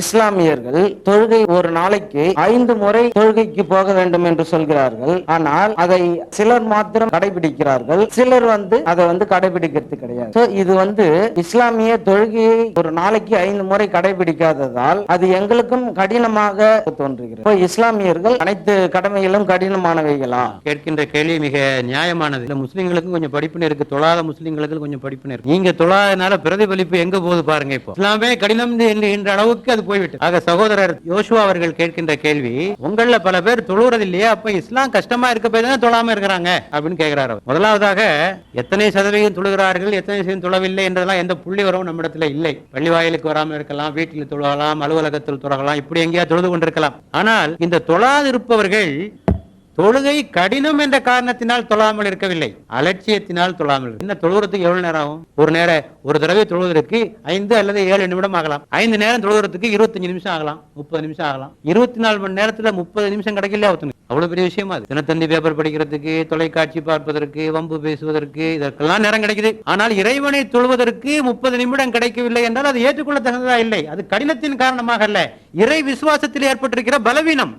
இஸ்லாமியர்கள் தொழுகை ஒரு நாளைக்கு ஐந்து முறை தொழுகைக்கு போக வேண்டும் என்று சொல்கிறார்கள். ஆனால் அதை சிலர் மாத்திரம் கடைபிடிக்கிறார்கள். சிலர் வந்து அதை வந்து கடைபிடிக்கிறது கிடையாது. இது வந்து இஸ்லாமிய தொழுகையை ஒரு நாளைக்கு ஐந்து முறை கடைபிடிக்காததால் அது எங்களுக்கும் கடினமாக தோன்றுகிறது. இப்போ இஸ்லாமியர்கள் அனைத்து கடமைகளும் கடினமானவைகளா? கேட்கின்ற கேள்வி மிக நியாயமானது. இல்ல முஸ்லிம்களுக்கும் கொஞ்சம் படிப்பினை இருக்கு. தொழாத முஸ்லிம்களுக்கு கொஞ்சம் படிப்பினை இருக்கு. நீங்க தொழாதனால பிரதிபலிப்பு எங்க போகுது பாருங்க இப்போ. இஸ்லாமே கடினம் என்கின்ற அளவுக்கு அது போய்விட்டு ஆக சகோதரர் யோசுவா அவர்கள் கேட்கின்ற கேள்வி உங்கள பல பேர் தொழுறது இல்லையா? அப்ப இஸ்லாம் கஷ்டமா இருக்க போய் தானே தொழாம இருக்கிறாங்க? அப்படின்னு கேட்கிறார் அவர். முதலாவதாக எத்தனை சதவீதம் தொழுகிறார்கள் எத்தனை சதவீதம் தொழவில்லை என்றதெல்லாம் எந்த புள்ளி வரவும் நம்மிடத்துல இல்லை. பள்ளி வாயிலுக்கு வராமல் இருக்கலாம் வீட்டில் தொழலாம் அலுவலகத்தில் தொழலாம் இப்படி எங்கேயா தொழுது கொண்டிருக்கலாம். ஆனால் இந்த தொழாதிருப்பவர்கள் தொழுகை கடினம் என்ற காரணத்தினால் தொழாமல் இருக்கவில்லை. அலட்சியத்தினால் தொழாமல் என்ன தொழுகிறதுக்கு எவ்வளவு நேரம் ஆகும்? ஒரு நேரம் ஒரு தடவை தொழுவதற்கு ஐந்து அல்லது ஏழு நிமிடம் ஆகலாம். ஐந்து நேரம் தொழுகிறதுக்கு இருபத்தஞ்சு நிமிஷம் ஆகலாம். முப்பது நிமிஷம் ஆகலாம். இருபத்தி நாலு மணி நேரத்துல முப்பது நிமிஷம் கிடைக்கல ஒருத்தனுக்கு அவ்வளவு பெரிய விஷயமா அது. தினத்தந்தி பேப்பர் படிக்கிறதுக்கு தொலைக்காட்சி பார்ப்பதற்கு வம்பு பேசுவதற்கு இதற்கெல்லாம் நேரம் கிடைக்குது. ஆனால் இறைவனை தொழுவதற்கு முப்பது நிமிடம் கிடைக்கவில்லை என்றால் அது ஏற்றுக்கொள்ள தகுந்ததா இல்லை. அது கடினத்தின் காரணமாக அல்ல. இறை விசுவாசத்தில் ஏற்பட்டிருக்கிற பலவீனம்.